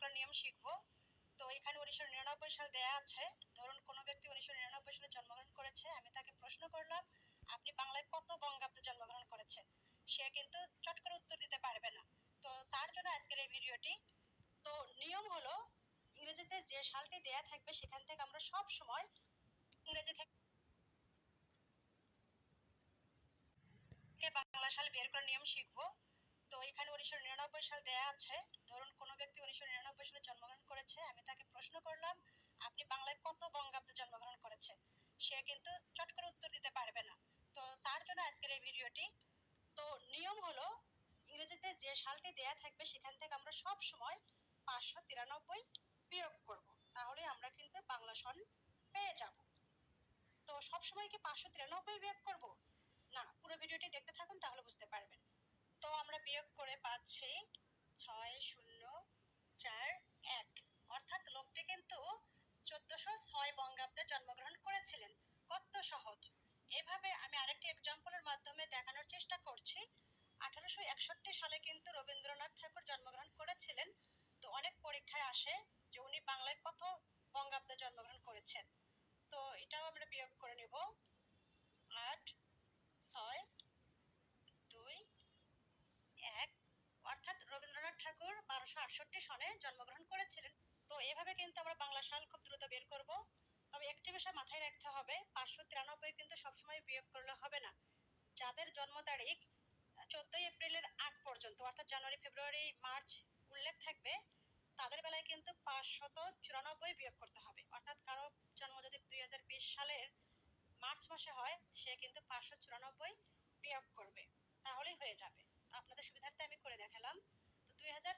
করার নিয়ম শিখব। তো এখানে উনিশশো নিরানব্বই সাল দেয়া আছে। ধরুন কোনো ব্যক্তি উনিশশো নিরানব্বই সালে জন্মগ্রহণ করেছে, আমি তাকে প্রশ্ন করলাম, আপনি বাংলায় কত বঙ্গাব্দে জন্মগ্রহণ করেছেন? সে কিন্তু চট করে উত্তর দিতে পারবে না। তো তার জন্য আজকের এই ভিডিওটি। তো নিয়ম হলো, ইংরেজিতে যে সালটি দেয়া থাকবে, সেখান থেকে আমরা সব সময় ইংরেজি থেকে বাংলা সাল বের করার নিয়ম শিখব। তো এখানে উনিশশো নিরানব্বই সাল দেয়া আছে। ধরুন কোনো ব্যক্তি উনিশশো নিরানব্বই সালে জন্মগ্রহণ করেছে আমি তাকে প্রশ্ন করলাম আপনি বাংলায় কত বঙ্গাব্দে জন্মগ্রহণ করেছেন সে কিন্তু চট করে উত্তর দিতে পারবে না। তো তার জন্য আজকের এই ভিডিওটি। তো নিয়ম হলো, ইংরেজিতে যে সালটি দেয়া থাকবে সেখান থেকে আমরা সব সময় পাঁচশো তিরানব্বই বিয়োগ করব। তাহলে আমরা কিন্তু বাংলা সন পেয়ে যাব। তো সবসময় কি পাঁচশো তিরানব্বই বিয়োগ করব? না, পুরো ভিডিওটি দেখতে থাকুন, তাহলে বুঝতে পারবেন। তো আমরা বিয়োগ করে পাচ্ছি ছয় শূন্য চার এক অর্থাৎ লোকটি কিন্তু চোদ্দশো ছয় বঙ্গাব্দে জন্মগ্রহণ করেছিলেন কত সহজ এভাবে আমি আরেকটি এক্সাম্পলের মাধ্যমে দেখানোর চেষ্টা করছি আঠারোশো একষট্টি সালে কিন্তু রবীন্দ্রনাথ ঠাকুর জন্মগ্রহণ করেছিলেন, তো অনেক পরীক্ষায় আসে যে উনি বাংলায় কত বঙ্গাব্দে জন্মগ্রহণ করেছেন। তো এটাও আমরা বিয়োগ করে নেব। আট, ছয়, দুই, এক, অর্থাৎ রবীন্দ্রনাথ ঠাকুর বারোশো আটষট্টি সনে জন্মগ্রহণ করেছিলেন। তো এভাবে কিন্তু আমরা বাংলা সাল খুব দ্রুত বের করব। তবে একটি বিষয় মাথায় রাখতে হবে, পাঁচশো তিরানব্বই কিন্তু সবসময় বিয়োগ করলে হবে না। যাদের জন্ম তারিখ চোদ্দই এপ্রিলের আগ পর্যন্ত, অর্থাৎ জানুয়ারি, ফেব্রুয়ারি, মার্চ উল্লেখ থাকবে, তাদের বেলায় কিন্তু পাঁচশত চুরানব্বই বিয়োগ করতে হবে। অর্থাৎ কারও জন্ম যদি দুই হাজার বিশ সালের মার্চ মাসে হয়, সে কিন্তু পাঁচশো চুরানব্বই বিয়োগ করবে। তাহলেই হয়ে যাবে। আপনাদের সুবিধার্থে আমি করে দেখালাম। তো দুই হাজার